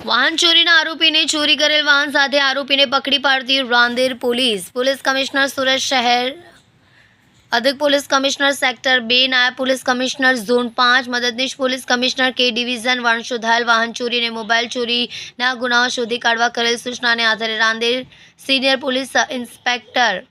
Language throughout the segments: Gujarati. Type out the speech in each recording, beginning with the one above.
વાહન ચોરીના આરોપીને ચોરી કરેલ વાહન સાથે આરોપીને પકડી પાડતી Rander police. Police commissioner Surat શહેર, અધિક પોલીસ કમિશનર સેક્ટર બે, નાયબ પોલીસ કમિશનર ઝોન પાંચ, મદદનીશ પોલીસ કમિશનર કે ડિવિઝન વાણશો શોધાયેલ, વાહન ચોરી અને મોબાઈલ ચોરીના ગુનાઓ શોધી કાઢવા કરેલ સૂચનાને આધારે Rander senior police inspector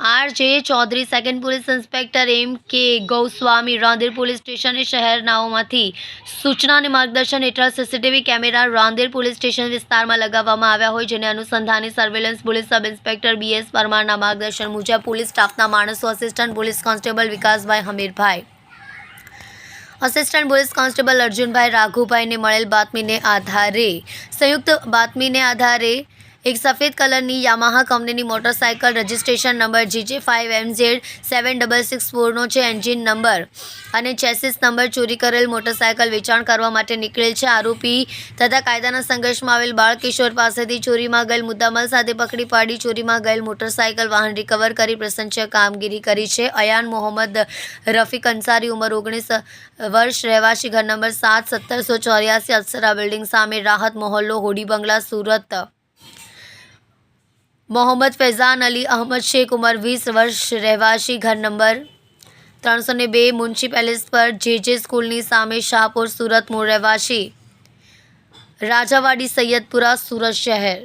R J Chaudhary second police inspector M K Goswami Rander police સ્ટેશને શહેરનાઓમાંથી સૂચના માર્ગદર્શન હેઠળ CCTV camera Rander police station વિસ્તારમાં લગાવવામાં આવ્યા હોય, જેને અનુસંધાને surveillance police sub inspector BS પરમારના માર્ગદર્શન મુજબ પોલીસ સ્ટાફના માણસો assistant police constable Vikasbhai Hamirbhai. Assistant police constable Arjunbhai રાઘુભાઈને મળેલ બાતમીને આધારે, સંયુક્ત બાતમીને આધારે એક સફેદ કલરની યામાહા કંપનીની motorcycle registration number GJ five M Z seven double six ફોરનો છે એન્જિન નંબર. અને ચેસિસ નંબર ચોરી કરેલ મોટરસાયકલ વેચાણ કરવા માટે નીકળેલ છે આરોપી. તથા કાયદાના સંઘર્ષમાં આવેલ બાળકિશોર પાસેથી ચોરીમાં ગયેલ મુદ્દામાલ સાથે પકડી પાડી ચોરીમાં ગયેલ મોટરસાયકલ વાહન રિકવર કરી પ્રશંસનીય કામગીરી કરી છે. અયાન મોહમ્મદ રફીક અંસારી ઉંમર ઓગણીસ વર્ષ, રહેવાસી ઘર નંબર સાત, સત્તરસો ચોર્યાસી, અપ્સરા બિલ્ડિંગ સામે રાહત મોહલ્લો, હોડી બંગલા, સુરત. મોહમ્મદ ફૈઝાન અલી અહમદ શેખ ઉંમર વીસ વર્ષ રહેવાસી ઘર નંબર ત્રણસો ને બે મુન્શી પેલેસ પર જે જે સ્કૂલની સામે શાહપુર સુરત મૂળ રહેવાસી રાજાવાડી સૈયદપુરા સુરત શહેર